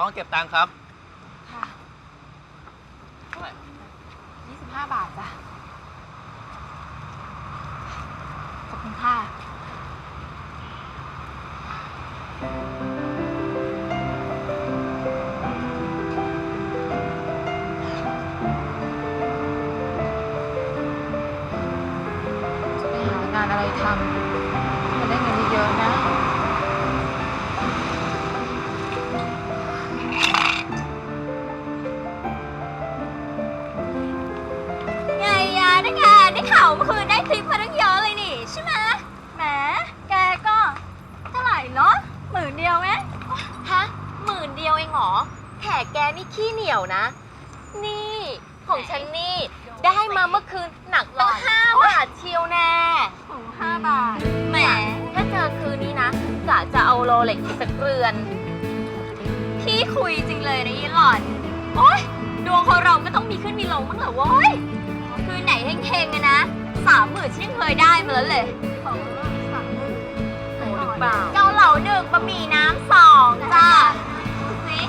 น้องเก็บตังค์ครับ ค่ะยี่สิบห้าบาทจ้ะ ขอบคุณค่ะ จะไปหางานอะไรทำ ได้ข่าวเมื่อคืนได้ทริปมาตั้งเยอะเลยนี่ใช่ไหมแหมแกก็เท่าไหร่เนาะหมื่นเดียวไหมฮะหมื่นเดียวเองเหรอแขกแกนี่ขี้เหนียวนะ นี่ของฉันนี่ได้มาเมื่อคืนหนักตั้งห้าบาทเชียวแน่โอ้ห้าบาทแหมถ้าเจอคืนนี้นะกะจะเอาโรเล็กอีกสักเรือนพี่คุยจริงเลยนะยี่หล่อนโอ๊ยดวงคนเราก็ต้องมีขึ้นมีลงบ้างเหรอโว้ย คือไหนเฮงๆอะนะสามหมื่นฉันยังเคยได้มาแล้วเลยโอ้สามหมื่นโอ้หรือเปล่าเกาเหลาหนึ่งบะหมี่น้ำสองจ้าดูสิ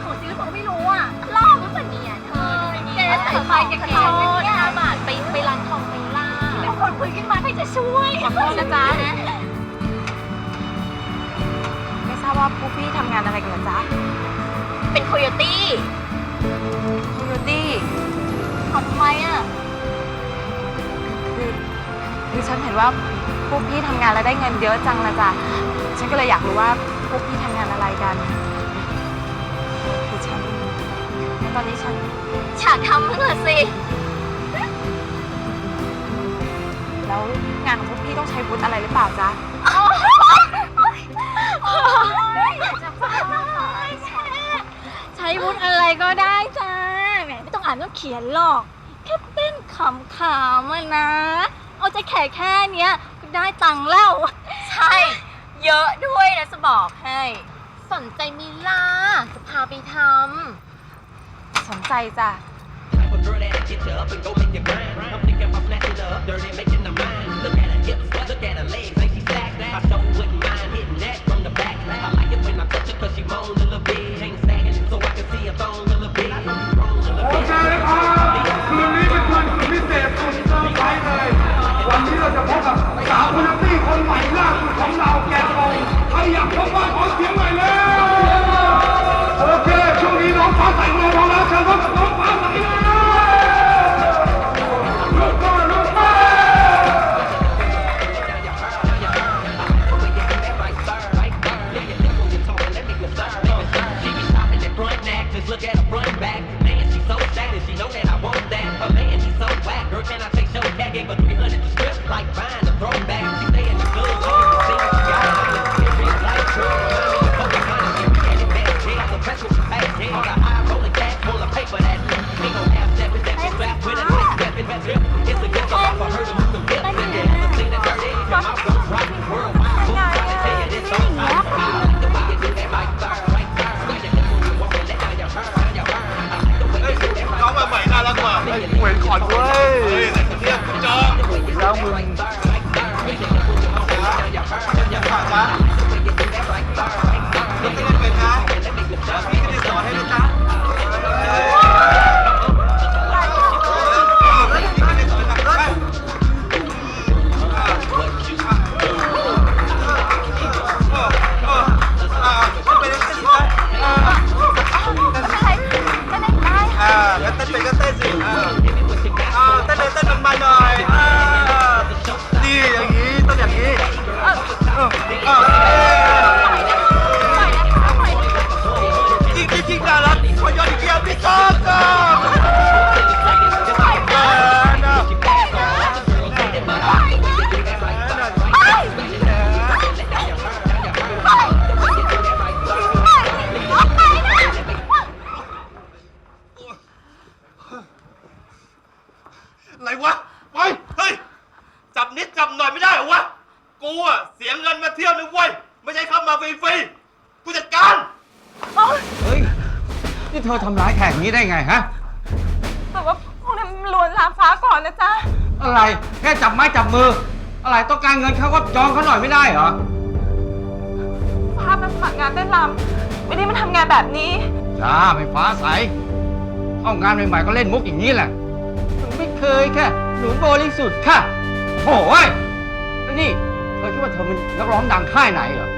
โหซื้อผมไม่รู้อะลอกหรือเปล่าเนี่ยเธอแกใส่ไฟแกกระขโดอดโทษเนี่ยห้าบาทไปไปร้านทองไปล่าเป็นคนคุยขึ้นมาใครจะช่วยขอโทษนะจ๊ะไม่ทราบว่าพวกพี่ทำงานอะไรกันเหรอจ๊ะเป็นโคโยตี้โคโยตี้ ว่าพวกพี่ทำงานแล้วได้เงินเยอะจังละจ้ะ ฉันก็เลยอยากรู้ว่าพวกพี่ทำงานอะไรกันคือฉันตอนนี้ฉันฉากทำเพื่อสิ แล้วงานของพวกพี่ต้องใช้วุฒิอะไรหรือเปล่าจ๊ะอยากจะฟังใช้วุฒิอะไรก็ได้จ้าแหมไม่ต้องอ่านต้องเขียนหรอก แค่เต้นขำๆอะนะ เอาใจแค่แค่เนี้ยก็ได้ตังค์แล้ว ใช่ เยอะด้วยนะจะบอกให้ สนใจมิล่าจะพาไปทสนใจจ้ะ Type of girl that'll get you up and go make you grind. I'm thinking about snatching her up, dirty, making น่ารั เธอทำร้ายแขกอย่างนี้ได้ไงฮะ แต่ว่าพวกนั้นลวนลามฟ้าก่อนนะจ๊ะ อะไรแค่จับไม้จับมือ อะไรต้องการเงินเขาก็จองเขาหน่อยไม่ได้เหรอ ฟ้ามาสมัครงานเต้นรำไม่ได้มาทำงานแบบนี้ จ้าไม่ฟ้าใสเข้างานใหม่ๆก็เล่นมุกอย่างนี้แหละหนูไม่เคยค่ะหนูบริสุทธิ์ค่ะโถ่เว้ยแล้วนี่เธอคิดว่าเธอเป็นนักร้องดังค่ายไหนเหรอ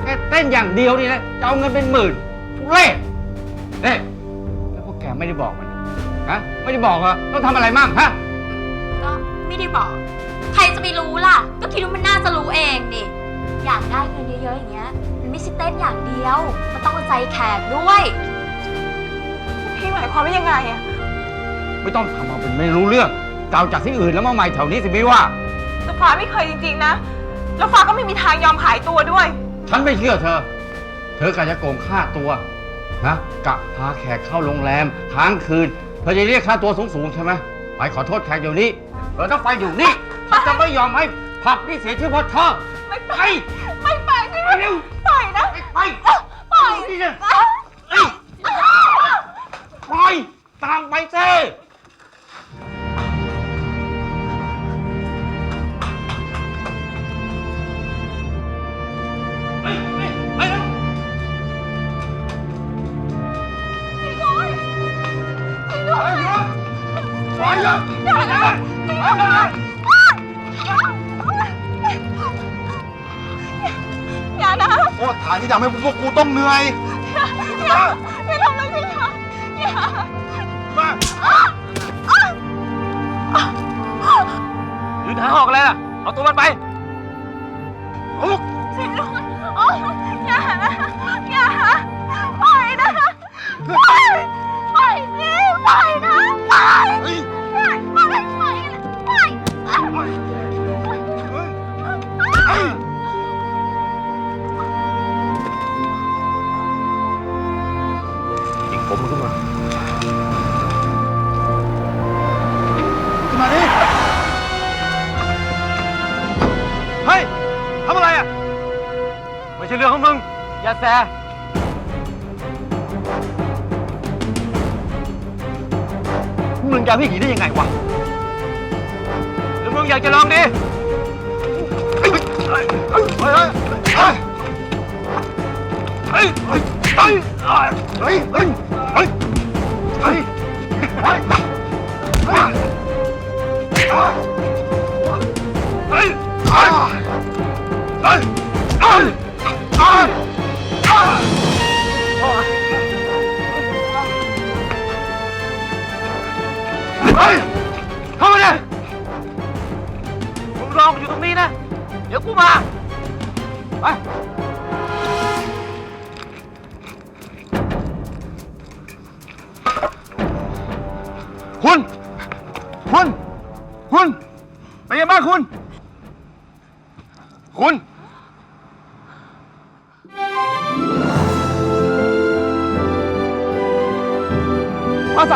แค่เต้นอย่างเดียวนี่นะจะเอาเงินเป็นหมื่นทุเรศเน่แล้วพวกแกไม่ได้บอกมันฮะไม่ได้บอกเหรอต้องทำอะไรมั่งฮะก็ไม่ได้บอก ใครจะไปรู้ล่ะ ก็คิดว่ามันน่าจะรู้เองดิอยากได้เงินเยอะๆอย่างเงี้ย มันไม่ใช่เต้นอย่างเดียว มันต้องเอาใจแขกด้วย พี่หมายความว่ายังไงอะไม่ต้องทำเอาเป็นไม่รู้เรื่องเก่าจากที่อื่นแล้วมาใหม่แถวนี้สิไม่ว่า แต่ฟ้าไม่เคยจริงๆนะ แล้วฟ้าก็ไม่มีทางยอมขายตัวด้วย ฉันไม่เชื่อเธอ เธอกะจะโกงค่าตัว นะกะพาแขกเข้าโรงแรมค้างคืนเธอจะเรียกค่าตัวสูงๆใช่ไหมไปขอโทษแขกเดี๋ยวนี้เธอต้องไปอยู่นี่ฉันจะไม่ยอมให้ผับนี่เสียชื่อเพราะเธอไม่ไปไปไม่ไปพี่ไปเร็วปล่อยนะไปปล่อยนี่นะเอ้ยปล่อยตามไปเซ่ นะโอ้ฐานที่ทำให้พวกกูต้องเหนื่อยอย่าอย่าทำอะไรพี่คะอย่ามายืนหาหอกอะไรล่ะ เอาตัวมันไป อย่าแซมึงจะพี่หนีได้ยังไงวะหรือมึงอยากจะลองดิเฮ้ยเฮ้ยเฮ้ยเฮ้ยเฮ้ยเฮ้ยเฮ้ยเฮ้ยเฮ้ยเฮ้ยเฮ้ยเฮ้ยเฮ้ยเฮ้ย เฮ้ยเข้ามาเนี่ยมึงรอกูอยู่ตรงนี้นะ เดี๋ยวกูมา ไป คุณ คุณ คุณ เป็นไงบ้างคุณ คุณฟ้าใส